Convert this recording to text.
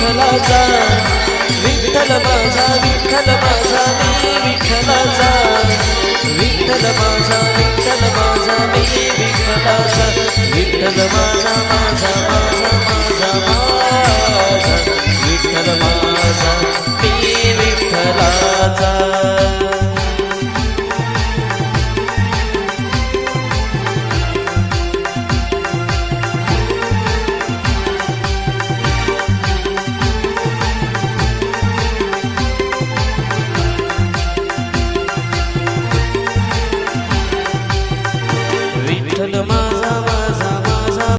विठ्ठल माझा विठ्ठल माझा विठ्ठल विठ्ठलाचा মুসলমান